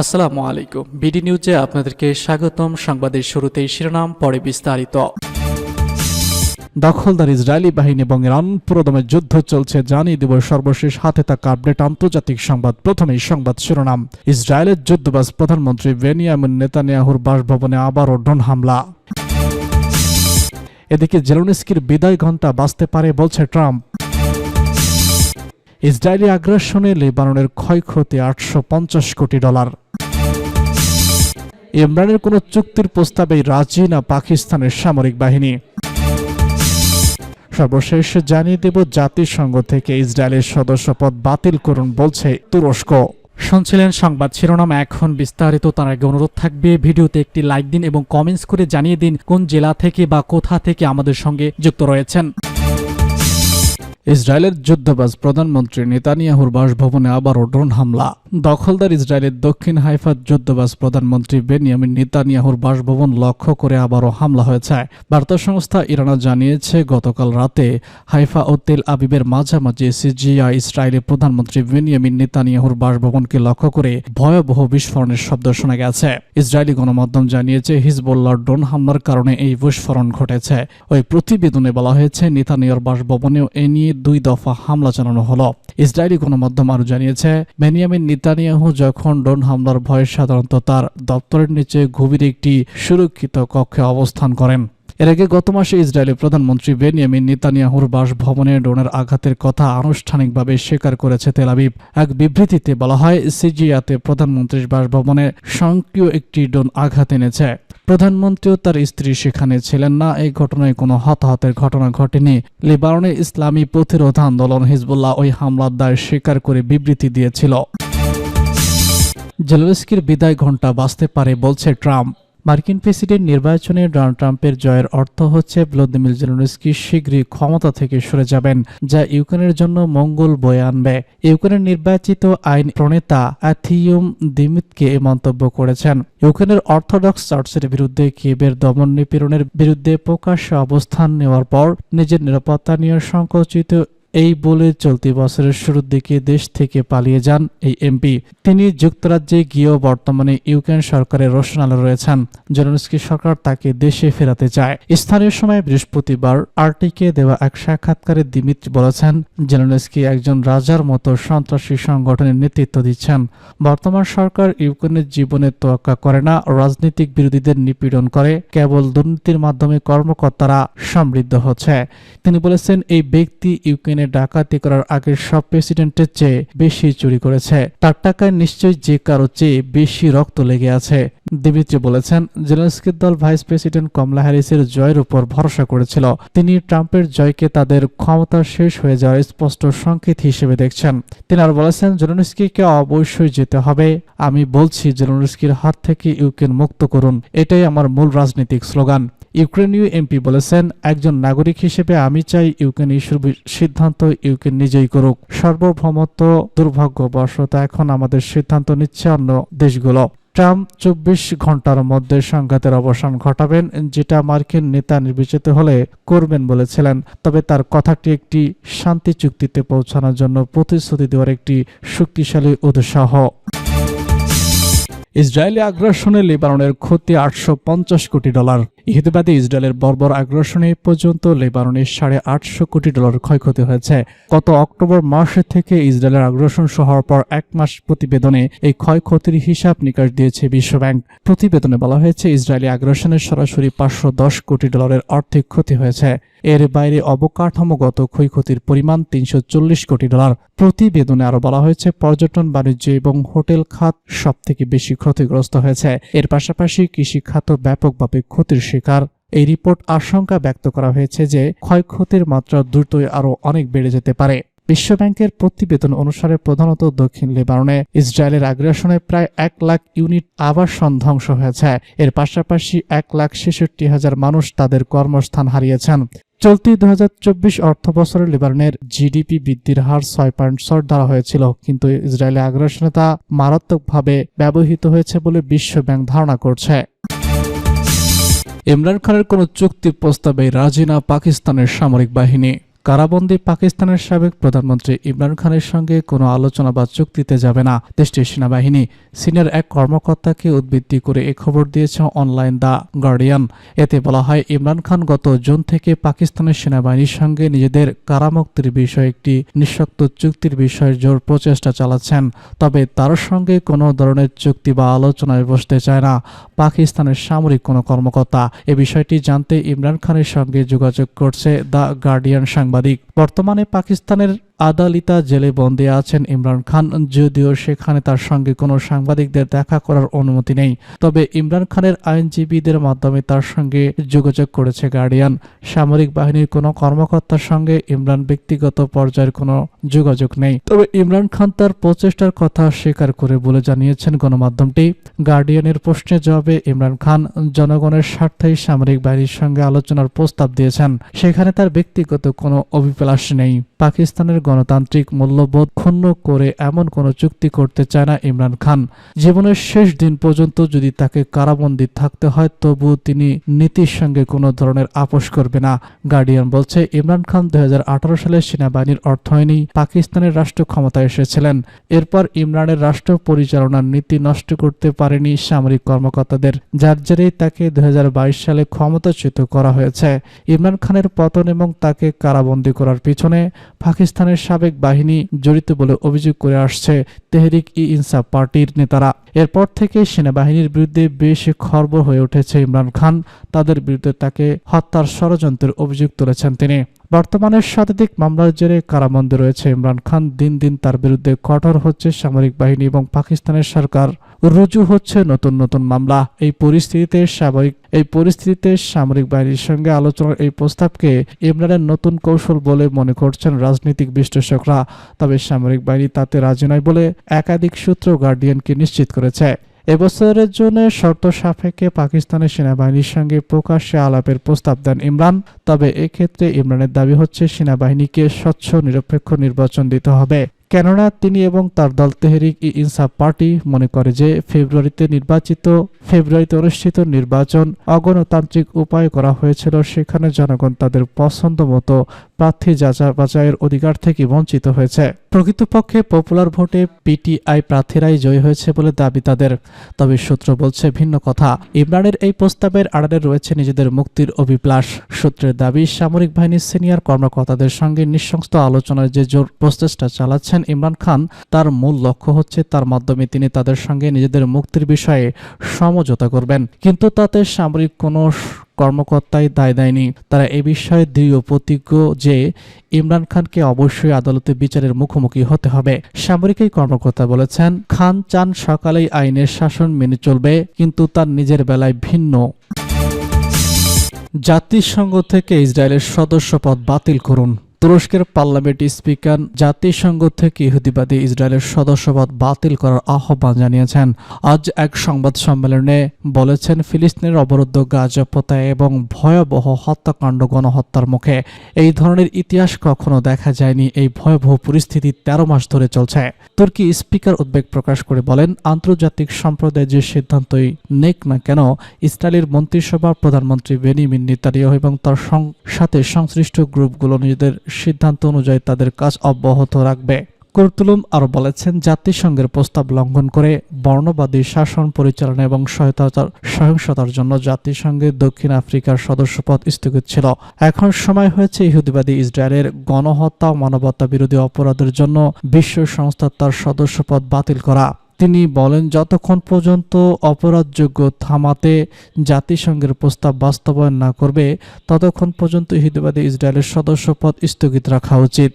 আসসালামু আলাইকুম। বিডি নিউজে আপনাদেরকে স্বাগতম। সংবাদের শুরুতেই শিরোনাম, পরে বিস্তারিত। দখলদার ইসরায়েলি বাহিনী এবং ইরান পুরোদমে যুদ্ধ চলছে, জানিয়ে দেব সর্বশেষ হাতে থাকা আপডেট আন্তর্জাতিক সংবাদ। প্রথমেই সংবাদ শিরোনাম। ইসরায়েলের যুদ্ধবাজ প্রধানমন্ত্রী বেনিয়ামিন নেতানিয়াহুর বাসভবনে আবারও ড্রোন হামলা। এদিকে জেলোনিস্কির বিদায় ঘণ্টা বাঁচতে পারে বলছে ট্রাম্প। ইসরায়েলি আগ্রাসনে লেবাননের ক্ষয়ক্ষতি আটশো পঞ্চাশ কোটি ডলার। ইমরানের কোনো চুক্তির প্রস্তাবে রাজি না পাকিস্তানের সামরিক বাহিনী। সর্বশেষ জানিয়ে দেব, জাতিসংঘ থেকে ইসরায়েলের সদস্যপদ বাতিল করুন বলছে তুরস্ক। শুনছিলেন সংবাদ শিরোনাম, এখন বিস্তারিত, তার আগে অনুরোধ থাকবে, ভিডিওতে একটি লাইক দিন এবং কমেন্টস করে জানিয়ে দিন কোন জেলা থেকে বা কোথা থেকে আমাদের সঙ্গে যুক্ত রয়েছেন। ইসরায়েলের যুদ্ধবাজ প্রধানমন্ত্রী নেতানিয়াহুর বাসভবনে আবারও ড্রোন হামলা। দখলদার ইসরায়েলের দক্ষিণ হাইফার যুদ্ধবাজ প্রধানমন্ত্রী বেনিয়ামিন নেতানিয়াহুর বাসভবন লক্ষ্য করে আবারও হামলা হয়েছে। বার্তা সংস্থা ইরানা জানিয়েছে, গতকাল রাতে হাইফা ও তেল আবিবের মাঝামাঝি সিজিয়া ইসরায়েলের প্রধানমন্ত্রী বেনিয়ামিন নেতানিয়াহুর বাসভবনকে লক্ষ্য করে ভয়াবহ বিস্ফোরণের শব্দ শোনা গেছে। ইসরায়েলি গণমাধ্যম জানিয়েছে, হিজবুল্লাহর ড্রোন হামলার কারণে এই বিস্ফোরণ ঘটেছে। ওই প্রতিবেদনে বলা হয়েছে নেতানিয়ার বাসভবনেও এ নিয়ে দুই দফা হামলা চালানো হলো। ইসরায়েলি গণমাধ্যম আরও জানিয়েছে, বেনিয়ামিন নিতানিয়াহু যখন ড্রোন হামলার ভয়ে সাধারণত তার দপ্তরের নিচে গভীর একটি সুরক্ষিত কক্ষে অবস্থান করেন। এর আগে গত মাসে ইসরায়েলি প্রধানমন্ত্রী বেনিয়ামিন নেতানিয়াহুর বাসভবনে ড্রোনের আঘাতের কথা আনুষ্ঠানিকভাবে স্বীকার করেছে তেলাবিব এক বিবৃতিতে বলা হয় সিজিয়াতে প্রধানমন্ত্রীর বাসভবনে স্বয়ংক্রিয় একটি ড্রোন আঘাত এনেছে। প্রধানমন্ত্রী ও তার স্ত্রী সেখানে ছিলেন না। এই ঘটনায় কোনো হতাহতের ঘটনা ঘটেনি। লেবাননে ইসলামী প্রতিরোধ আন্দোলন হিজবুল্লাহ ওই হামলার দায় স্বীকার করে বিবৃতি দিয়েছিল। জেলেস্কির বিদায় ঘণ্টা বাঁচতে পারে বলছে ট্রাম্প। মার্কিন প্রেসিডেন্ট নির্বাচনে ডোনাল্ড ট্রাম্পের জয়ের অর্থ হচ্ছে ভ্লাদিমির জেলেনস্কি শীঘ্রই ক্ষমতা থেকে সরে যাবেন, যা ইউক্রেনের জন্য মঙ্গল বয়ে আনবে। ইউক্রেনের নির্বাচিত আইন প্রণেতা অ্যাথিউম দিমিতকে এ মন্তব্য করেছেন। ইউক্রেনের অর্থোডক্স চার্চের বিরুদ্ধে কিয়েবের দমন নিপীড়নের বিরুদ্ধে প্রকাশ্যে অবস্থান নেওয়ার পর নিজের নিরাপত্তা নিয়ে সংকোচিত এই বলে চলতি বছরের শুরুর দিকে দেশ থেকে পালিয়ে যান এই এমপি। তিনি যুক্তরাজ্যে গিয়েও বর্তমানে ইউক্রেন সরকারের রোশনালে রয়েছেন। জেলেনস্কি সরকার তাকে দেশে ফেরাতে চায়। স্থানীয় সময় বৃহস্পতিবার আরটিকে দেওয়া এক সাক্ষাৎকারে দিমিত্রি বলেছেন, জেলেনস্কি একজন রাজার মতো সন্ত্রাসী সংগঠনের নেতৃত্ব দিচ্ছেন। বর্তমান সরকার ইউক্রেনের জীবনের তোয়াক্কা করে না, রাজনৈতিক বিরোধীদের নিপীড়ন করে। কেবল দুর্নীতির মাধ্যমে কর্মকর্তারা সমৃদ্ধ হচ্ছে। তিনি বলেছেন, এই ব্যক্তি ইউক্রেনে ডাকাতি করার আগে সব প্রেসিডেন্টের চেয়ে বেশি চুরি করেছে। তার টাকায় নিশ্চয়ই যে কারও চেয়ে বেশি রক্ত লেগে আছে। দিমিত্রি বলেছেন, জেলেন্সকির দল ভাইস প্রেসিডেন্ট কমলা হ্যারিসের জয়ের উপর ভরসা করেছিল। তিনি ট্রাম্পের জয়কে তাদের ক্ষমতা শেষ হয়ে যাওয়ার স্পষ্ট সংকেত হিসেবে দেখছেন। তিনি আর বলেছেন, জেলেনস্কিকে অবশ্যই যেতে হবে। আমি বলছি, জেলেনস্কির হাত থেকে ইউক্রেন মুক্ত করুন। এটাই আমার মূল রাজনৈতিক স্লোগান। ইউক্রেনীয় এমপি বলেছেন, একজন নাগরিক হিসেবে আমি চাই ইউক্রেন ইস্যুর বি- সিদ্ধান্ত ইউক্রেন নিজেই করুক। সার্বভৌমত্ব দুর্ভাগ্যবশত এখন আমাদের সিদ্ধান্ত নিচ্ছে অন্য দেশগুলো। ট্রাম্প চব্বিশ ঘণ্টার মধ্যে সংঘাতের অবসান ঘটাবেন, যেটা মার্কিন নেতা নির্বাচিত হলে করবেন বলেছিলেন। তবে তার কথাটি একটি শান্তি চুক্তিতে পৌঁছানোর জন্য প্রতিশ্রুতি দেওয়ার একটি শক্তিশালী উৎসাহ। ইসরায়েলি আগ্রাসনে লেবাননের ক্ষতি আটশো পঞ্চাশ কোটি ডলার। ইহুদিবাদী ইসরায়েলের বর্বর আগ্রাসনে পর্যন্ত লেবাননের সাড়ে আটশো কোটি ডলার ক্ষয়ক্ষতি হয়েছে। গত অক্টোবর মাসে থেকে ইসরায়েলের আগ্রাসন হওয়ার পর এক মাস প্রতিবেদনে এই ক্ষয়ক্ষতির হিসাব নিকাশ দিয়েছে বিশ্বব্যাংক। প্রতিবেদনে বলা হয়েছে, ইসরায়েলি আগ্রাসনের সরাসরি পাঁচশো দশ কোটি ডলারের আর্থিক ক্ষতি হয়েছে। এর বাইরে অবকাঠামোগত ক্ষয়ক্ষতির পরিমাণ তিনশো চল্লিশ কোটি ডলার। প্রতিবেদনে আরও বলা হয়েছে, পর্যটন, বাণিজ্য এবং হোটেল খাত সব থেকে বেশি ক্ষতিগ্রস্ত হয়েছে। এর পাশাপাশি কৃষি খাত ব্যাপকভাবে ক্ষতির শিকার। এই রিপোর্ট আশঙ্কা ব্যক্ত করা হয়েছে যে ক্ষয়ক্ষতির মাত্রা দ্রুতই আরও অনেক বেড়ে যেতে পারে। বিশ্বব্যাংকের প্রতিবেদন অনুসারে প্রধানত দক্ষিণ লেবাননে ইসরায়েলের আগ্রাসনে প্রায় এক লাখ ইউনিট আবাসন ধ্বংস হয়েছে। এর পাশাপাশি এক লাখ ছেষট্টি হাজার মানুষ তাদের কর্মস্থান হারিয়েছেন। চলতি দু হাজার চব্বিশ অর্থ বছরে লেবাননের জিডিপি বৃদ্ধির হার ছয় পয়েন্ট ছয় ধরা হয়েছিল, কিন্তু ইসরায়েলের আগ্রাসনে তা মারাত্মকভাবে ব্যবহৃত হয়েছে বলে বিশ্বব্যাংক ধারণা করছে। ইমরান খানের কোনো চুক্তি প্রস্তাবে রাজি না পাকিস্তানের সামরিক বাহিনী। কারাবন্দী পাকিস্তানের সাবেক প্রধানমন্ত্রী ইমরান খানের সঙ্গে কোনো আলোচনা বা চুক্তিতে যাবে না। দেশটির সেনাবাহিনী সিনিয়র এক কর্মকর্তাকে উদ্বৃত্তি করে এ খবর দিয়েছে অনলাইন দ্য গার্ডিয়ান। এতে বলা হয়, ইমরান খান গত জুন থেকে পাকিস্তানের সেনাবাহিনীর সঙ্গে নিজেদের কারামুক্তির বিষয়ে একটি নিঃশক্ত চুক্তির বিষয়ে জোর প্রচেষ্টা চালাচ্ছেন। তবে তার সঙ্গে কোনো ধরনের চুক্তি বা আলোচনায় বসতে চায় না পাকিস্তানের সামরিক কোনো কর্মকর্তা। এ বিষয়টি জানতে ইমরান খানের সঙ্গে যোগাযোগ করছে দ্য গার্ডিয়ান সাংবাদিক। somebody বর্তমানে পাকিস্তানের আদালিতা জেলে বন্দী আছেন ইমরান খান, যদিও সেখানে তার সঙ্গে কোনো সাংবাদিকদের দেখা করার অনুমতি নেই। তবে ইমরান খানের আইনজীবীদের মাধ্যমে তার সঙ্গে যোগাযোগ করেছে গার্ডিয়ান। সামরিক বাহিনীর কোনো কর্মকর্তার সঙ্গে ইমরান ব্যক্তিগত পর্যায়ের কোনো যোগাযোগ নেই। তবে ইমরান খান তার প্রচেষ্টার কথা স্বীকার করে বলে জানিয়েছেন গণমাধ্যমটি। গার্ডিয়ানের প্রশ্নের জবাবে ইমরান খান, জনগণের স্বার্থেই সামরিক বাহিনীর সঙ্গে আলোচনার প্রস্তাব দিয়েছেন। সেখানে তার ব্যক্তিগত কোনো অভিপ্লাষ নেই। পাকিস্তানের গণতান্ত্রিক মূল্যবোধ ক্ষুণ্ণ করে এমন কোনো চুক্তি করতে চায় না ইমরান খান। জীবনের শেষ দিন পর্যন্ত যদি তাকে কারাবন্দী থাকতে হয় তবু তিনি নীতির সঙ্গে কোনো ধরনের আপোষ করবে না। গার্ডিয়ান বলছে, ইমরান খান দু সালে সেনাবাহিনীর অর্থায়নে পাকিস্তানের রাষ্ট্র ক্ষমতায় এসেছিলেন। এরপর ইমরানের রাষ্ট্র পরিচালনার নীতি নষ্ট করতে পারেনি সামরিক কর্মকর্তাদের, যার জেরেই তাকে দুহাজার বাইশ সালে ক্ষমতাচ্যুত করা হয়েছে। ইমরান খানের পতন এবং তাকে কারাবন্দী করার পিছনে পাকিস্তানের সাবেক বাহিনী জড়িত বলে অভিযোগ করে আসছে তেহরিক ই ইনসাফ পার্টির নেতারা। এরপর থেকে সেনাবাহিনীর বিরুদ্ধে বেশ খর্ব হয়ে উঠেছে ইমরান খান। তাদের বিরুদ্ধে তাকে হত্যার ষড়যন্ত্রের অভিযোগ তুলেছেন তিনি। বর্তমানে শতাধিক মামলার জেরে কারাবন্দী রয়েছে ইমরান খান। দিন দিন তার বিরুদ্ধে কঠোর হচ্ছে সামরিক বাহিনী এবং পাকিস্তানের সরকার। রুজু হচ্ছে নতুন নতুন মামলা। এই পরিস্থিতিতে সামরিক এই পরিস্থিতিতে সামরিক বাহিনীর সঙ্গে আলোচনার এই প্রস্তাবকে ইমরানের নতুন কৌশল বলে মনে করছেন রাজনৈতিক বিশ্লেষকরা। তবে সামরিক বাহিনী তাতে রাজি নয় বলে একাধিক সূত্র গার্ডিয়ানকে নিশ্চিত করেছে। এবছরের জন্য শর্ত সাপেক্ষে পাকিস্তানের সেনাবাহিনীর সঙ্গে প্রকাশ্যে আলাপের প্রস্তাব দেন ইমরান। তবে এক্ষেত্রে ইমরানের দাবি হচ্ছে, সেনাবাহিনীকে স্বচ্ছ, নিরপেক্ষ নির্বাচন দিতে হবে। কেননা তিনি এবং তার দল তেহরিক ই ইনসাফ পার্টি মনে করে যে, ফেব্রুয়ারিতে নির্বাচিত, ফেব্রুয়ারিতে অনুষ্ঠিত নির্বাচন অগণতান্ত্রিক উপায়ে করা হয়েছিল। সেখানে জনগণ তাদের পছন্দ মতো প্রার্থী যাচা বাছাইয়ের অধিকার থেকে বঞ্চিত হয়েছে। প্রকৃতপক্ষে পপুলার ভোটে পিটিআই প্রার্থীরাই জয়ী হয়েছে বলে দাবি তাদের। তবে সূত্র বলছে ভিন্ন কথা। ইমরানের এই প্রস্তাবের আড়ালে রয়েছে নিজেদের মুক্তির অভিপ্লাস সূত্রের দাবি, সামরিক বাহিনীর সিনিয়র কর্মকর্তাদের সঙ্গে নিঃশংস আলোচনার যে জোর প্রচেষ্টা চালাচ্ছেন ইমরান খান, তার মূল লক্ষ্য হচ্ছে তার মাধ্যমে তিনি তাদের সঙ্গে নিজেদের মুক্তির বিষয়ে সমঝোতা করবেন। কিন্তু তাতে সামরিক কোনো কর্মকর্তাই দায় দেয়নি। তারা এ বিষয়ে দৃঢ় প্রতিজ্ঞ যে ইমরান খানকে অবশ্যই আদালতে বিচারের মুখোমুখি হতে হবে। সামরিক এই কর্মকর্তা বলেছেন, খান চান সকালেই আইনের শাসন মেনে চলবে, কিন্তু তার নিজের বেলায় ভিন্ন। জাতিসংঘ থেকে ইসরায়েলের সদস্যপদ বাতিল করুন। তুরস্কের পার্লামেন্ট স্পিকার জাতিসংঘ থেকে ইহুদিবাদী ইসরায়েলের সদস্যপদ বাতিল করার আহ্বান জানিয়েছেন। আজ এক সংবাদ সম্মেলনে বলেছেন, ফিলিস্তিনের অবরুদ্ধ গাজা পোতায় এবং ভয়াবহ হত্যাকাণ্ড গণহত্যার মুখে। এই ধরনের ইতিহাস কখনো দেখা যায়নি। এই ভয়াবহ পরিস্থিতি তেরো মাস ধরে চলছে। তুর্কি স্পিকার উদ্বেগ প্রকাশ করে বলেন, আন্তর্জাতিক সম্প্রদায় যে সিদ্ধান্তই নেক না কেন, ইসরায়েলের মন্ত্রিসভা প্রধানমন্ত্রী বেনিমিন নেতানিয়াহু এবং তার সাথে সংশ্লিষ্ট গ্রুপগুলো নিজেদের সিদ্ধান্ত অনুযায়ী তাদের কাজ অব্যাহত রাখবে। কুরতুলুম আরও বলেছেন, জাতিসংঘের প্রস্তাব লঙ্ঘন করে বর্ণবাদী শাসন পরিচালনা এবং সহায়তার সহিংসতার জন্য জাতিসংঘের দক্ষিণ আফ্রিকার সদস্যপদ স্থগিত ছিল। এখন সময় হয়েছে ইহুদিবাদী ইসরায়েলের গণহত্যা ও মানবতা বিরোধী অপরাধের জন্য বিশ্ব সংস্থা তার সদস্যপদ বাতিল করা। তিনি বলেন, যতক্ষণ পর্যন্ত অপরাধযোগ্য থামাতে জাতিসংঘের প্রস্তাব বাস্তবায়ন না করবে, ততক্ষণ পর্যন্ত ইহুদিবাদী ইসরায়েলের সদস্যপদ স্থগিত রাখা উচিত।